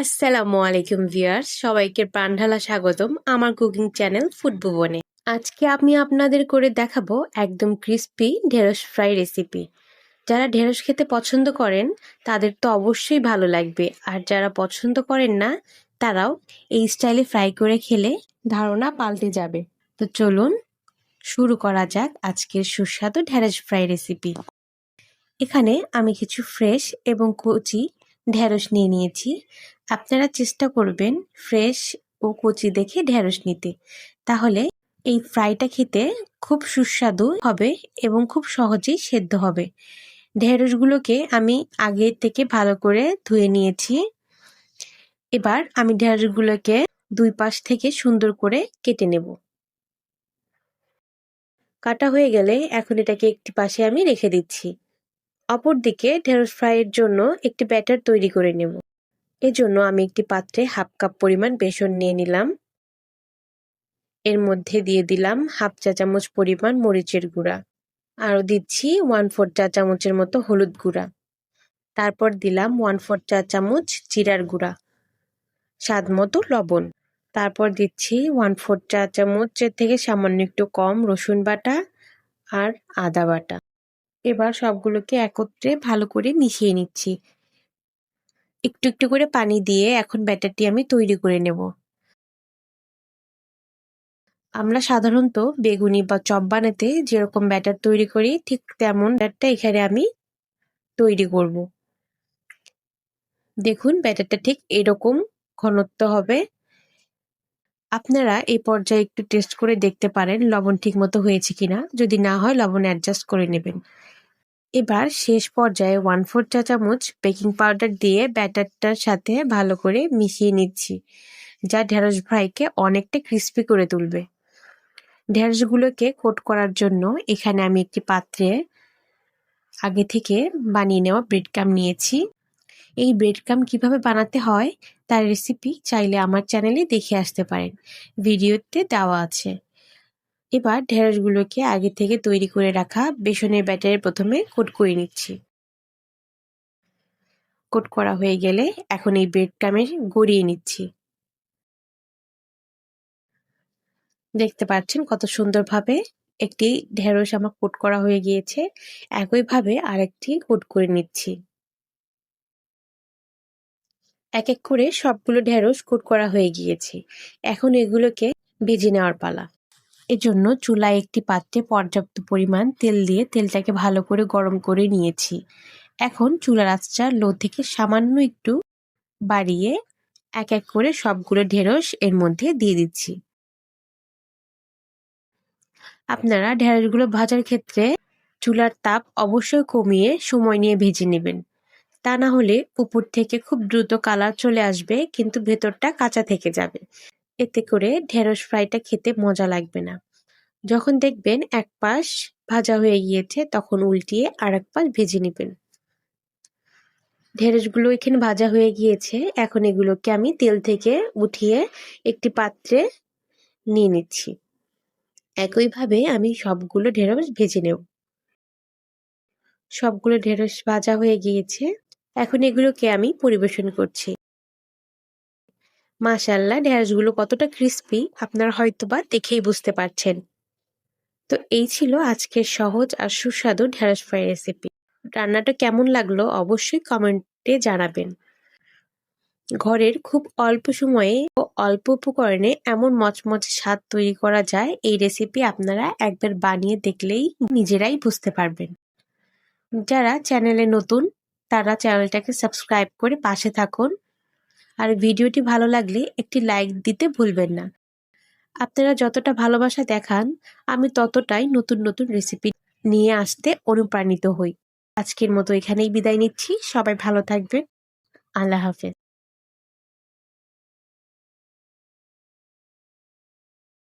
আসসালামু আলাইকুম ভিউয়ার্স, সবাইকে প্রাণঢালা স্বাগতম আমার কুকিং চ্যানেল ফুড ভুবনে। আজকে আমি আপনাদের করে দেখাবো একদম ক্রিস্পি ঢেঁড়স ফ্রাই রেসিপি যারা ঢেঁড়স খেতে পছন্দ করেন, তাদের তো অবশ্যই ভালো লাগবে। আর যারা পছন্দ করেন না, তারাও এই স্টাইলে ফ্রাই করে খেলে ধারণা পাল্টে যাবে। তো চলুন, শুরু করা যাক আজকের সুস্বাদু ঢেঁড়স ফ্রাই রেসিপি এখানে আমি কিছু ফ্রেশ এবং কচি ঢেঁড়স নিয়ে নিয়েছি। আপনারা চেষ্টা করবেন ফ্রেশ ও কচি দেখে ঢেঁড়স নিতে। তাহলে এই ফ্রাইটা খেতে খুব সুস্বাদু হবে এবং খুব সহজেই সেদ্ধ হবে। ঢেঁড়সগুলোকে আমি আগে থেকে ভালো করে ধুয়ে নিয়েছি। এবার আমি ঢেঁড়সগুলোকে দুই পাশ থেকে সুন্দর করে কেটে নেব। কাটা হয়ে গেলে এখন এটাকে একটি পাশে আমি রেখে দিচ্ছি। অপরদিকে ঢেঁড়স ফ্রাইয়ের জন্য একটি ব্যাটার তৈরি করে নেব। এজন্য আমি একটি পাত্রে হাফ কাপ পরিমাণ বেসন নিয়ে নিলাম। এর মধ্যে দিয়ে দিলাম হাফ চা চামচ পরিমাণ মরিচের গুঁড়া। আরও দিচ্ছি ওয়ান ফোর চা চামচের মতো হলুদ গুঁড়া। তারপর দিলাম ওয়ান ফোর চা চামচ জিরার গুঁড়া। স্বাদ মতো লবণ। তারপর দিচ্ছি ওয়ান ফোর চা চামচের থেকে সামান্য একটু কম রসুন বাটা আর আদা বাটা। এবার সবগুলোকে একত্রে ভালো করে মিশিয়ে নিচ্ছি। একটু একটু করে পানি দিয়ে এখন ব্যাটারটি আমি তৈরি করে নেব। আমরা সাধারণত বেগুনি বা চপ বানাতে যেরকম ব্যাটার তৈরি করি, ঠিক তেমন ব্যাটারটা এখানে আমি তৈরি করব। দেখুন, ব্যাটারটা ঠিক এরকম ঘনত্ব হবে। আপনারা এই পর্যায়ে একটু টেস্ট করে দেখতে পারেন লবণ ঠিক মতো হয়েছে কিনা। যদি না হয়, লবণ অ্যাডজাস্ট করে নেবেন। এবার শেষ পর্যায়ে ওয়ান ফোর চা চামচ বেকিং পাউডার দিয়ে ব্যাটারটার সাথে ভালো করে মিশিয়ে নিচ্ছি, যা ঢেঁড়স ফ্রাইকে অনেকটা ক্রিস্পি করে তুলবে। ঢেঁড়সগুলোকে কোট করার জন্য এখানে আমি একটি পাত্রে আগে থেকে বানিয়ে নেওয়া ব্রেড কাম নিয়েছি। এই ব্রেড কাম কীভাবে বানাতে হয়, তার রেসিপি চাইলে আমার চ্যানেলে দেখে আসতে পারেন। ভিডিওতে দেওয়া আছে। এবার ঢেঁড়সগুলোকে আগে থেকে তৈরি করে রাখা বেসনের ব্যাটারে প্রথমে কোট করে নিচ্ছি। কোট করা হয়ে গেলে এখন এই ব্রেড কামে গড়িয়ে নিচ্ছি। দেখতে পাচ্ছেন কত সুন্দরভাবে একটি ঢেঁড়স আমার কোট করা হয়ে গিয়েছে। একইভাবে আরেকটি কোট করে নিচ্ছি। এক এক করে সবগুলো ঢেঁড়স কোট করা হয়ে গিয়েছে। এখন এগুলোকে ভেজে নেওয়ার পালা। এজন্য চুলায় একটি পাত্রে পর্যাপ্ত পরিমাণ তেল দিয়ে তেলটাকে ভালো করে গরম করে নিয়েছি। এখন চুলার আঁচটা লো থেকে সামান্য একটু বাড়িয়ে এক এক করে সবগুলো ঢেঁড়স এর মধ্যে দিয়ে দিচ্ছি। আপনারা ঢেঁড়সগুলো ভাজার ক্ষেত্রে চুলার তাপ অবশ্যই কমিয়ে সময় নিয়ে ভেজে নেবেন। তা না হলে উপর থেকে খুব দ্রুত কালার চলে আসবে, কিন্তু ভেতরটা কাঁচা থেকে যাবে। এতে করে ঢেঁড়স ফ্রাইটা খেতে মজা লাগবে না। যখন দেখবেন এক পাশ ভাজা হয়ে গিয়েছে, তখন উল্টিয়ে আর এক পাশ ভেজে নেবেন। ঢেঁড়সগুলো এখানে ভাজা হয়ে গিয়েছে। এখন এগুলোকে আমি তেল থেকে উঠিয়ে একটি পাত্রে নিয়ে নিচ্ছি। একইভাবে আমি সবগুলো ঢেঁড়স ভেজে নেব। সবগুলো ঢেঁড়স ভাজা হয়ে গিয়েছে। এখন এগুলোকে আমি পরিবেশন করছি। মাশাল্লাহ ঢেঁড়সগুলো কতটা ক্রিস্পি আপনারা হয়তোবা দেখেই বুঝতে পারছেন। তো এই ছিল আজকের সহজ আর সুস্বাদু ঢেঁড়স ফ্রাই রেসিপি রান্নাটা কেমন লাগল অবশ্যই কমেন্টে জানাবেন। ঘরের খুব অল্প সময়ে ও অল্প উপকরণে এমন মচমচে স্বাদ তৈরি করা যায়, এই রেসিপি আপনারা একবার বানিয়ে দেখলেই নিজেরাই বুঝতে পারবেন। যারা চ্যানেলে নতুন, তারা চ্যানেলটাকে সাবস্ক্রাইব করে পাশে থাকুন। আর ভিডিওটি ভালো লাগলে একটি লাইক দিতে ভুলবেন না। আপনারা যতটা ভালোবাসা দেখান, আমি ততটাই নতুন নতুন রেসিপি নিয়ে আসতে অনুপ্রাণিত হই। আজকের মতো এখানেই বিদায় নিচ্ছি। সবাই ভালো থাকবেন। আল্লাহ হাফেজ।